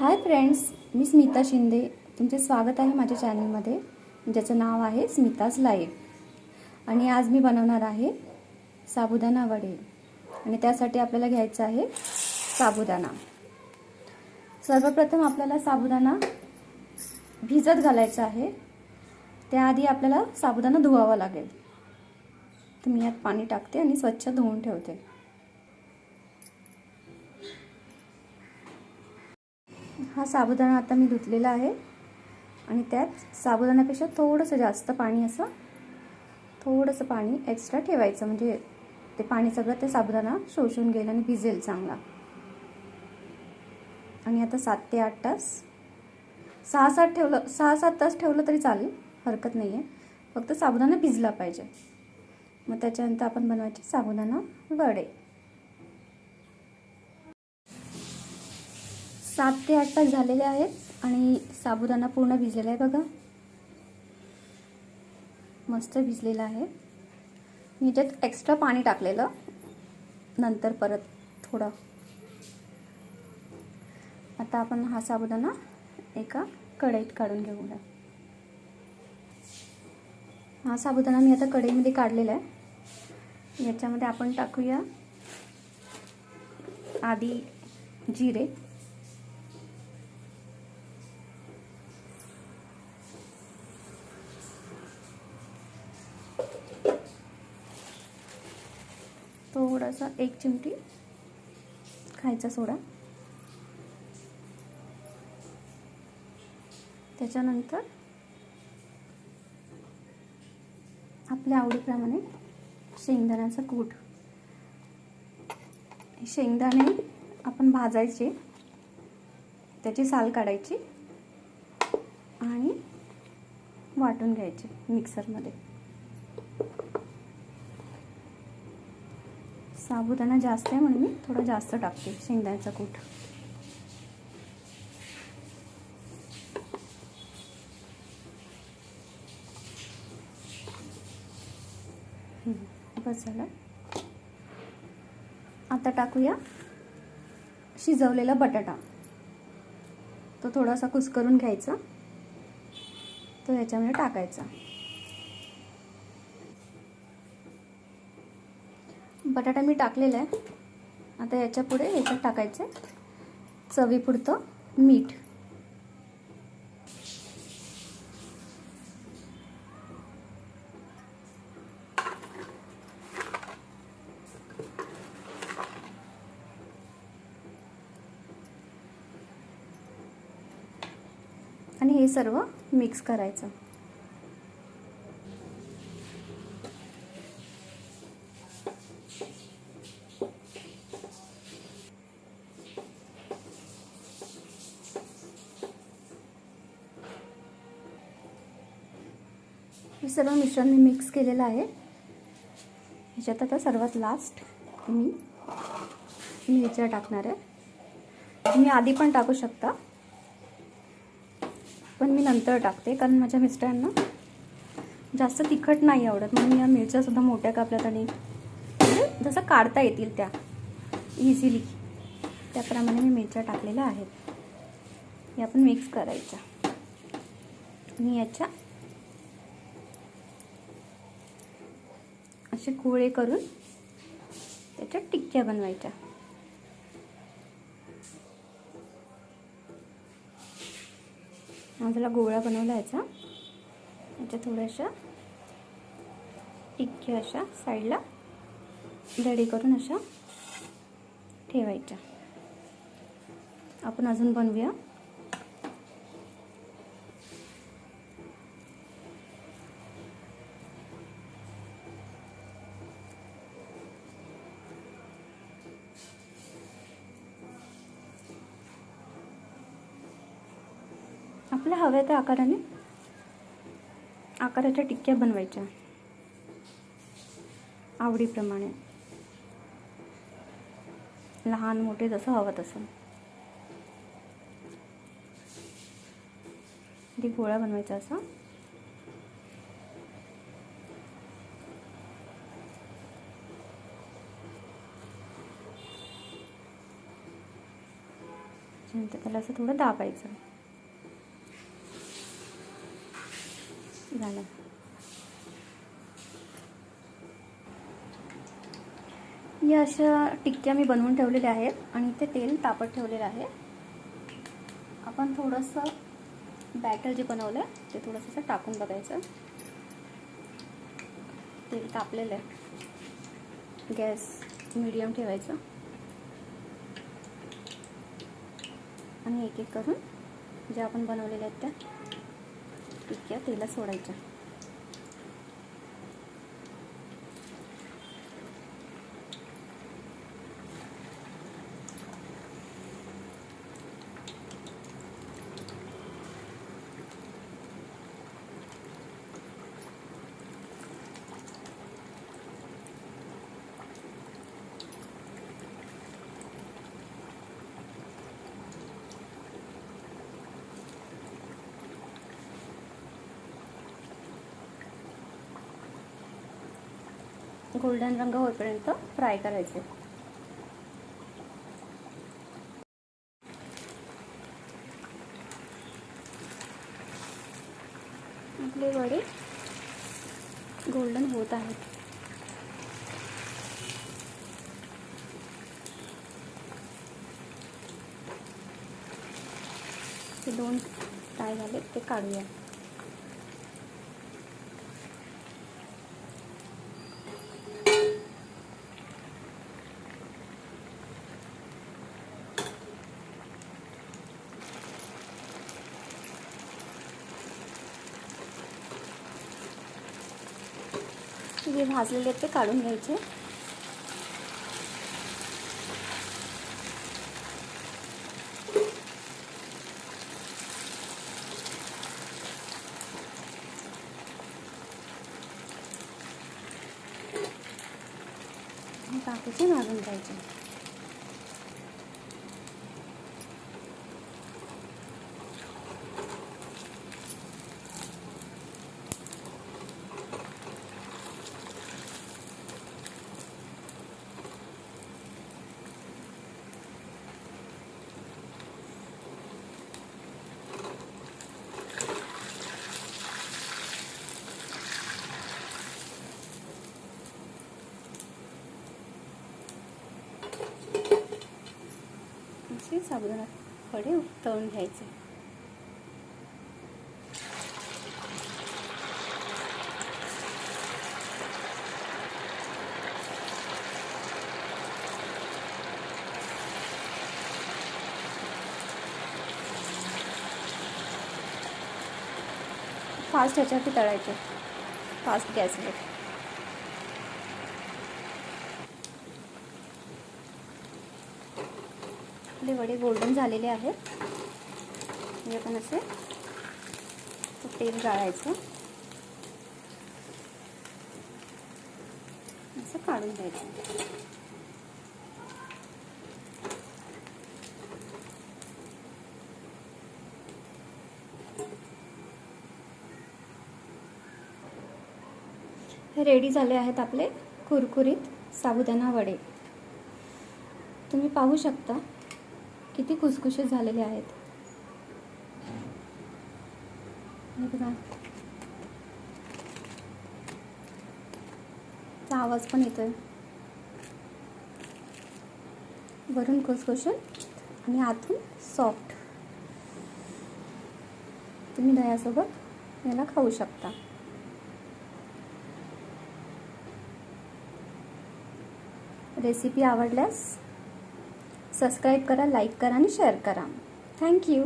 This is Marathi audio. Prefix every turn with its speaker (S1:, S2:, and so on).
S1: हाय फ्रेंड्स मी स्मिता शिंदे. तुमचे स्वागत आहे माझ्या चॅनलमध्ये ज्याचं नाव आहे स्मिताज लाईव्ह आणि आज मी बनवणार आहे साबुदाणा वडे. आणि त्यासाठी आपल्याला घ्यायचं आहे साबुदाणा. सर्वप्रथम आपल्याला साबुदाणा भिजत घालायचा आहे. त्याआधी आपल्याला साबुदाणा धुवावा लागेल. तर मी यात पाणी टाकते आणि स्वच्छ धुवून ठेवते. हा साबुदाणा आता मी धुतलेला आहे. आणि त्यात साबुदाण्यापेक्षा थोडंसं जास्त पाणी असं थोडंसं पाणी एक्स्ट्रा ठेवायचं. म्हणजे ते पाणी सगळं ते साबुदाणा शोषून घेईल आणि भिजेल चांगला. आणि आता सात ते आठ तास सहा सात ठेवलं सहा सात तास ठेवलं तरी चालेल हरकत नाही आहे फक्त साबुदाणा भिजला पाहिजे. मग त्याच्यानंतर आपण बनवायचे साबुदाणा वडे. सात ते आठ तास झालेले आहेत आणि साबुदाणा पूर्ण भिजलेला आहे बघा. मस्त भिजलेला आहे. मी त्यात एक्स्ट्रा पाणी टाकलेलं. नंतर परत थोडं. आता आपण हा साबुदाणा एका कढईत काढून घेऊया. हा साबुदाणा मी आता कढईमध्ये काढलेला आहे. याच्यामध्ये आपण टाकूया आधी जिरे. थोडासा एक चिमटी खायचा सोडा. त्याच्यानंतर आपल्या आवडीप्रमाणे शेंगदाण्याचा कूट. शेंगदाणे आपण भाजायचे त्याची साल काढायची आणि वाटून घ्यायचे मिक्सरमध्ये. साबुदाणा जास्त आहे म्हणून मी थोडं जास्त टाकते शेंगदाण्याचा कूट. बस झालं. आता टाकूया शिजवलेला बटाटा. तो थोडासा कुस्करून घ्यायचा. तो याच्यामध्ये टाकायचा. बटाटा मी टाकलेला आहे. आता याच्यापुढे ह्याच्यात टाकायचं चवीपुरतं मीठ. आणि हे सर्व मिक्स करायचं. हे सर्व मिश्रण मी मिक्स केलेलं आहे. ह्याच्यात आता सर्वात लास्ट मी मिरच्या टाकणार आहे. तुम्ही आधी पण टाकू शकता. पण मी नंतर टाकते कारण माझ्या मिस्टरांना जास्त तिखट नाही आवडत म्हणून या मिरच्यासुद्धा मोठ्या कापल्यात आणि म्हणजे जसं काढता येतील त्या इझिली त्याप्रमाणे मी मिरच्या टाकलेल्या आहेत. या पण मिक्स करायच्या. आणि याच्या असे कोळे करून त्याच्या टिक्क्या बनवायच्या. त्याला गोळा बनवला याचा याच्या थोड्याशा टिक्क्या अशा साईडला रेडी करून अशा ठेवायच्या. आपण अजून बनवूया. आपल्या हव्या त्या आकाराने आकाराच्या टिक्क्या बनवायच्या. आवडीप्रमाणे. लहान मोठे जसं हवं तसं. ते गोळा बनवायचा असा. त्याला असं थोडं दाबायचं. झालं. या अशा टिक्क्या मी बनवून ठेवलेल्या आहेत आणि ते तेल तापत ठेवलेलं आहे. आपण थोडंसं बॅटर जे बनवलं आहे ते थोडंसं असं टाकून बघायचं. तेल तापलेलं आहे. गॅस मिडियम ठेवायचं. आणि एक एक करून ज्या आपण बनवलेल्या आहेत त्या टिक्क्या तेला सोडायच्या. गोल्डन रंग होईपर्यंत फ्राय करायचे. आपले वडे गोल्डन होत आहेत. ते दोन काय झाले ते काढूया. जे भाजलेले आहेत ते काढून घ्यायचे बाकीचे भाजून साबुदाणा कडे तळून घ्यायचे. फास्ट ह्याच्यावरती तळायचे. फास्ट गॅसवर. आपले वडे गोल्डन झालेले आहेत. म्हणजे आपण असे तेल गाळायचं. असं काढून द्यायचं हे रेडी झाले आहेत आपले कुरकुरीत साबुदाणा वडे. तुम्ही पाहू शकता किती खुसखुशीत झालेले आहेत. बघा. आवाज पण येतोय. वरून खुसखुशीत आणि आतून सॉफ्ट तुम्ही दह्यासोबत याला खाऊ शकता. रेसिपी आवडल्यास सबस्क्राईब करा लाईक करा आणि शेअर करा. थँक्यू